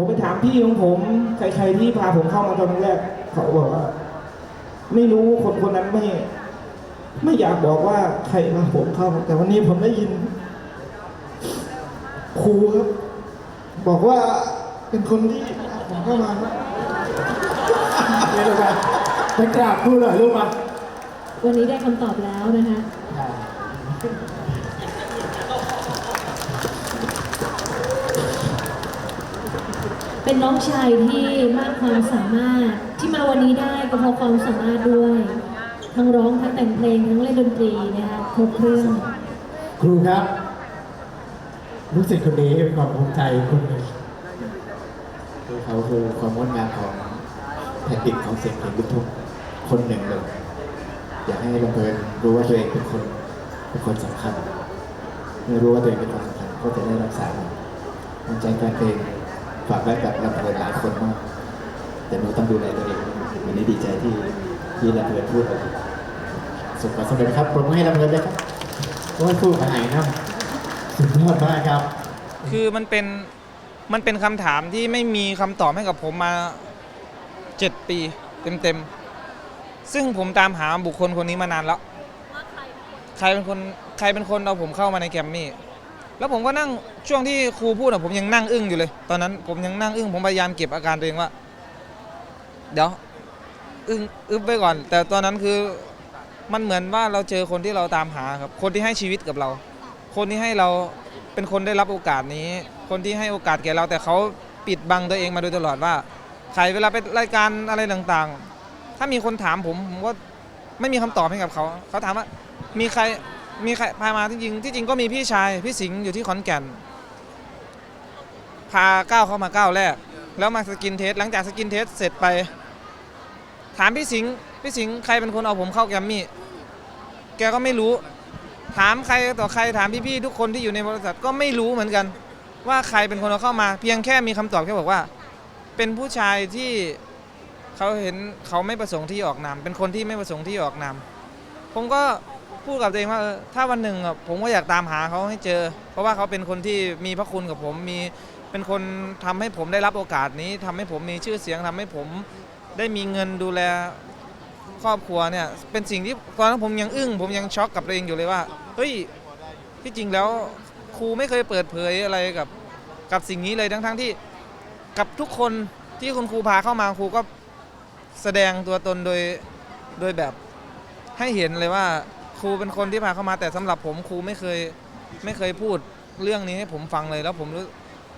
ผมไปถามพี่ของผมใครๆที่พาผมเข้ามาตอนแรกเขาบอกว่า ไม่รู้คนคนนั้นไม่ไม่อยากบอกว่าใครพาผมเข้า แต่วันนี้ผมได้ยินครูครับ บอกว่าเป็นคนที่พาผมเข้ามาครับเดี๋ยวมาไปกราบครูหน่อยลูกมาวันนี้ได้คำตอบแล้วนะคะ เป็นน้องชายที่มากความสามารถที่มาวันนี้ได้ก็เพราะความสามารถด้วย ทั้งร้องทั้งแต่งเพลงทั้งเล่นดนตรีนะคะครบเครื่องครูครับลูกศิษย์คนนี้เป็นความภูมิใจคนหนึ่งคือเขาคือความงดงามของแผ่นดินของเสียงเพลงลูกทุ่งคนหนึ่งเลย อยากให้ลำเพลินรู้ว่าตัวเองเป็นคนเป็นคนสำคัญเมื่อรู้ว่าตัวเองเป็นคนสำคัญก็จะได้รักษามันมันใจแฟนเพลง ฝากไว้กับลำเพลินหลายคนมาก แต่หนูต้องดูแลตัวเองวันนี้ดีใจที่ที่ลำเพลินพูดออกสุขความสำเร็จครับปรบมือให้ลำเพลินด้วยครับโอ้ยพูดมาหายน้ำสุดยอดมากครับ คือมันเป็นมันเป็นคำถามที่ไม่มีคำตอบให้กับผมมาเจ็ดปีเต็มๆ ซึ่งผมตามหาบุคคลคนนี้มานานแล้ว ใครเป็นคนใครเป็นคนเอาผมเข้ามาในแกรมมี่ แล้วผมก็นั่งช่วงที่ครูพูดอะผมยังนั่งอึ้งอยู่เลย ตอนนั้นผมยังนั่งอึ้งผมพยายามเก็บอาการตัวเองว่า เดี๋ยวอึ้งอึ้งไปก่อน แต่ตอนนั้นคือมันเหมือนว่าเราเจอคนที่เราตามหาครับ คนที่ให้ชีวิตกับเรา คนที่ให้เราเป็นคนได้รับโอกาสนี้ คนที่ให้โอกาสแก่เรา แต่เขาปิดบังตัวเองมาโดยตลอดว่าใครเวลาไปรายการอะไรต่างๆ ถ้ามีคนถามผมผมก็ไม่มีคำตอบให้กับเขา เขาถามว่ามีใคร มีใครพามาจริงๆที่จริงก็มีพี่ชายพี่สิงห์อยู่ที่ขอนแก่น พาก้าวเข้ามาก้าวแรก แล้วมาสกินเทสหลังจากสกินเทสเสร็จไป ถามพี่สิงห์พี่สิงห์ใครเป็นคนเอาผมเข้าแกรมมี่แกก็ไม่รู้ ถามใครต่อใครถามพี่ๆทุกคนที่อยู่ในบริษัทก็ไม่รู้เหมือนกัน ว่าใครเป็นคนเอาเข้ามา เพียงแค่มีคำตอบแค่บอกว่า เป็นผู้ชายที่เขาเห็นเขาไม่ประสงค์ที่ออกนามเป็นคนที่ไม่ประสงค์ที่ออกนามผมก็ พูดกับตัวเองว่าเออถ้าวันหนึ่งอะผมก็อยากตามหาเขาให้เจอ เพราะว่าเขาเป็นคนที่มีพระคุณกับผมมีเป็นคนทำให้ผมได้รับโอกาสนี้ทำให้ผมมีชื่อเสียงทำให้ผมได้มีเงินดูแลครอบครัวเนี่ยเป็นสิ่งที่ตอนนั้นผมยังอึ้ง ผมยังช็อกกับตัวเองอยู่เลยว่าเฮ้ยที่จริงแล้วครูไม่เคยเปิดเผยอะไรกับกับสิ่งนี้เลยทั้งทั้งๆที่กับทุกคนที่คุณครูพาเข้ามาครูก็แสดงตัวตนโดยโดยแบบให้เห็นเลยว่า ครูเป็นคนที่พาเข้ามาแต่สำหรับผมครูไม่เคยไม่เคยพูดเรื่องนี้ให้ผมฟังเลยแล้วผมรู้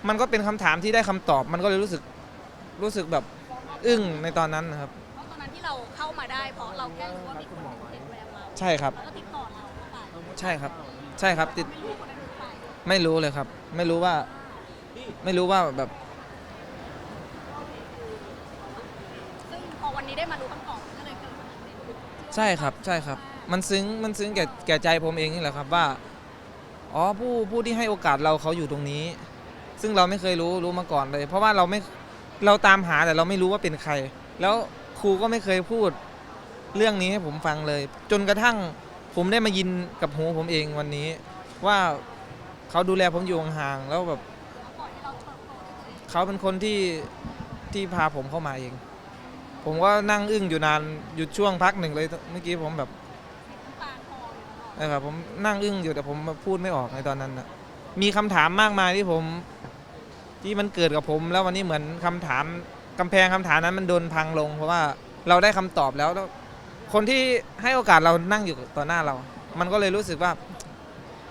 มันก็เป็นคำถามที่ได้คำตอบ มันก็เลยรู้สึกรู้สึกแบบอึ้งในตอนนั้นนะครับ เพราะตอนนั้นที่เราเข้ามาได้ เพราะเราแค่รู้ว่ามีคนเห็นแววเราใช่ครับ แล้วก็ติดต่อเราเข้าไปใช่ครับ ใช่ครับติด ไม่รู้คนนั้นรู้ไปไม่รู้เลยครับ ไม่รู้ว่า ไม่รู้ว่าแบบซึ่งพอวันนี้ได้มารู้คำตอบก็เลยเกิด ใช่ครับ ใช่ครับ มันซึ้งมันซึ้งแก่แก่ใจผมเองนี่แหละครับว่าอ๋อผู้ผู้ที่ให้โอกาสเราเขาอยู่ตรงนี้ ซึ่งเราไม่เคยรู้รู้มาก่อนเลย เพราะว่าเราไม่เราตามหาแต่เราไม่รู้ว่าเป็นใคร แล้วครูก็ไม่เคยพูดเรื่องนี้ให้ผมฟังเลย จนกระทั่งผมได้มายินกับหูผมเองวันนี้ ว่าเขาดูแลผมอยู่ห่างๆแล้วแบบเขาเป็นคนที่ที่พาผมเข้ามาเอง ผมก็นั่งอึ้งอยู่นานหยุดช่วงพักหนึ่งเลยเมื่อกี้ผมแบบ ปากคออยู่ตลอด นะครับผมนั่งอึ้งอยู่แต่ผมพูดไม่ออกในตอนนั้นนะมีคำถามมากมายที่ผม ที่มันเกิดกับผม แล้ววันนี้เหมือนคำถามกำแพงคำถามนั้นมันโดนพังลง เพราะว่าเราได้คำตอบแล้วแล้ว คนที่ให้โอกาสเรานั่งอยู่ต่อหน้าเรา มันก็เลยรู้สึกว่า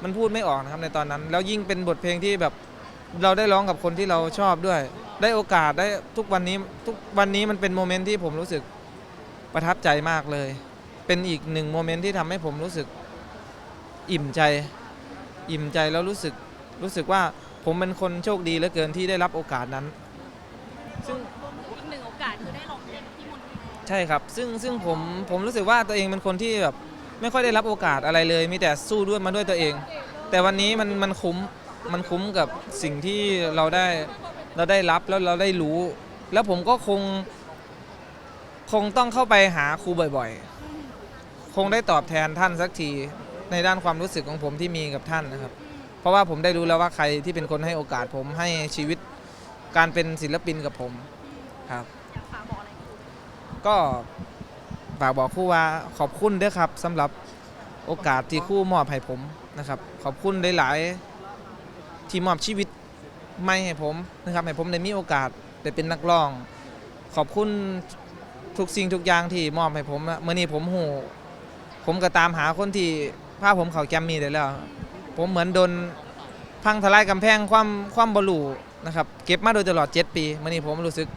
มันพูดไม่ออกนะครับในตอนนั้น แล้วยิ่งเป็นบทเพลงที่แบบเราได้ร้องกับคนที่เราชอบด้วย ได้โอกาสได้ทุกวันนี้ทุกวันนี้มันเป็นโมเมนต์ที่ผมรู้สึกประทับใจมากเลย เป็นอีกหนึ่งโมเมนต์ที่ทำให้ผมรู้สึก อิ่มใจ อิ่มใจแล้วรู้สึกรู้สึกว่าผมเป็นคนโชคดีเหลือเกินที่ได้รับโอกาสนั้น ซึ่งรวมถึงอีกหนึ่งโอกาสคือได้ลองเพลงกับพี่มนต์วิทย์ใช่ครับ ซึ่งซึ่งผมผมรู้สึกว่าตัวเองเป็นคนที่แบบไม่ค่อยได้รับโอกาสอะไรเลย มีแต่สู้ด้วยมาด้วยตัวเอง แต่วันนี้มันมันคุ้มมันคุ้มกับสิ่งที่เราได้เราได้รับแล้วเราได้รู้ แล้วผมก็คง คงต้องเข้าไปหาครูบ่อยๆ คงได้ตอบแทนท่านสักที ในด้านความรู้สึกของผมที่มีกับท่านนะครับ เพราะว่าผมได้รู้แล้วว่าใครที่เป็นคนให้โอกาสผมให้ชีวิตการเป็นศิลปินกับผมครับ อยากฝากบอกอะไรกับคุณก็ฝากบอกครู่ว่าขอบคุณด้วยครับสำหรับโอกาสที่ครู่มอบให้ผมนะครับ ขอบคุณหลายๆที่มอบชีวิตไม่ให้ผมนะครับให้ผมได้มีโอกาสได้เป็นนักร้อง ขอบคุณทุกสิ่งทุกอย่างที่มอบให้ผมอะเมื่อนี้ผมหูผมก็ตามหาคนที่ พาผมเขาแกรมมี่ได้แล้ว ผมเหมือนโดนพังทลายกำแพงความความบลูนะครับเก็บมาโดยตลอด 7 ปีเมื่อนี้ผมรู้สึก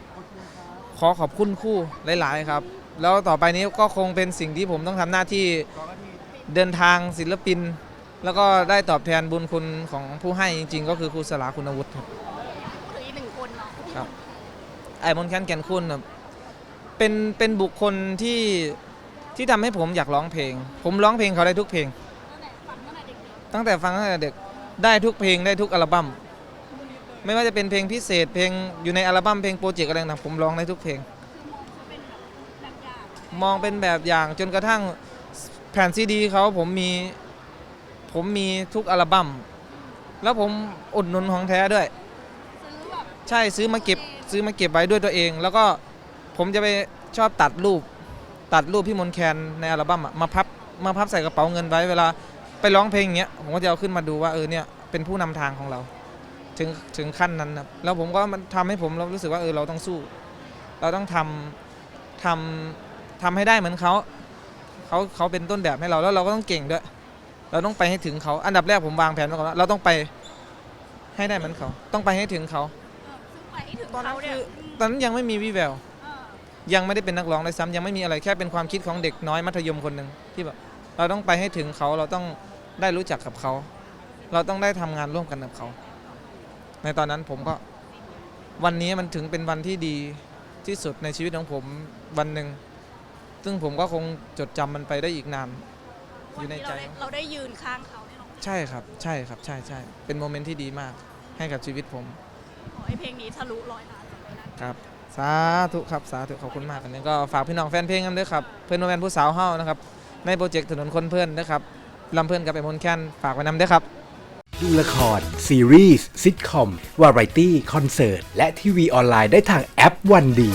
ขอขอบคุณครู่หลาย ๆ ครับ แล้วต่อไปนี้ก็คงเป็นสิ่งที่ผมต้องทำหน้าที่เดินทางศิลปิน แล้วก็ได้ตอบแทนบุญคุณของผู้ให้จริง ๆ ก็คือครูสลาคุณวุฒิครับหรืออีกหนึ่งคนเนาะที่ครับไอ้มนต์แคนแก่นคุณน่ะเป็นเป็นบุคคลที่ที่ทำให้ผมอยากร้องเพลง ผมร้องเพลงเขาได้ทุกเพลง ตั้งแต่ฟังตั้งแต่เด็กได้ทุกเพลงได้ทุกอัลบั้มไม่ว่าจะเป็นเพลงพิเศษเพลงอยู่ในอัลบั้มเพลงโปรเจกต์อะไรต่างๆผมร้องได้ทุกเพลง มองเป็นแบบอย่างจนกระทั่งแผ่นซีดีเขาผมมีผมมีทุกอัลบั้มแล้วผมอุดหนุนของแท้ด้วย ใช่ซื้อมาเก็บซื้อมาเก็บไว้ด้วยตัวเอง แล้วก็ผมจะไปชอบตัดรูป ตัดรูปพี่มนแคนในอัลบั้มอะมาพับมาพับใส่กระเป๋าเงินไว้เวลา ไปร้องเพลงอย่างเงี้ยผมก็จะเอาขึ้นมาดูว่าเออเนี่ยเป็นผู้นำทางของเรา ถึงถึงขั้นนั้นนะแล้วผมก็มันทำให้ผมเรารู้สึกว่าเออเราต้องสู้ เราต้องทำทำทำให้ได้เหมือนเขาเขาเขาเป็นต้นแบบให้เราแล้วเราก็ต้องเก่งด้วย เราต้องไปให้ถึงเขาอันดับแรกผมวางแผนไว้ก่อนว่าเราต้องไปให้ได้เหมือนเขา ต้องไปให้ถึงเขาเออซึ่งไปให้ถึงตอนนั้นเขาเนี่ยคือตอนนั้นยังไม่มีวิแววเออยังไม่ได้เป็นนักร้องเลยซ้ำยังไม่มีอะไรแค่เป็นความคิดของเด็กน้อยมัธยมคนหนึ่งที่แบบ เราต้องไปให้ถึงเขาเราต้องได้รู้จักกับเขา เราต้องได้ทำงานร่วมกันกับเขา ในตอนนั้นผมก็วันนี้มันถึงเป็นวันที่ดีที่สุดในชีวิตของผมวันหนึ่งซึ่งผมก็คงจดจำมันไปได้อีกนานอวันยู่ในนี้ใจเราได้เราได้ยืนข้างเขาเนี่ยเนาะใช่ครับ ใช่ครับ ใช่ใช่เป็นโมเมนต์ที่ดีมากให้กับชีวิตผมขอให้เพลงนี้ทะลุร้อยล้านไปนะครับ สาธุครับ สาธุขอบคุณมากอันนี้ก็ฝากพี่น้องแฟนเพลงกันด้วยครับ เพื่อนโนแมนผู้สาวเฮานะครับ ในโปรเจกต์ถนนคนเพื่อนนะครับลำเพื่อนกับไอ้มนแค้นฝากไว้นำด้วยครับ ดูละคร ซีรีส์ซิทคอม วาไรตี้ คอนเสิร์ต และทีวีออนไลน์ได้ทางแอปวันดี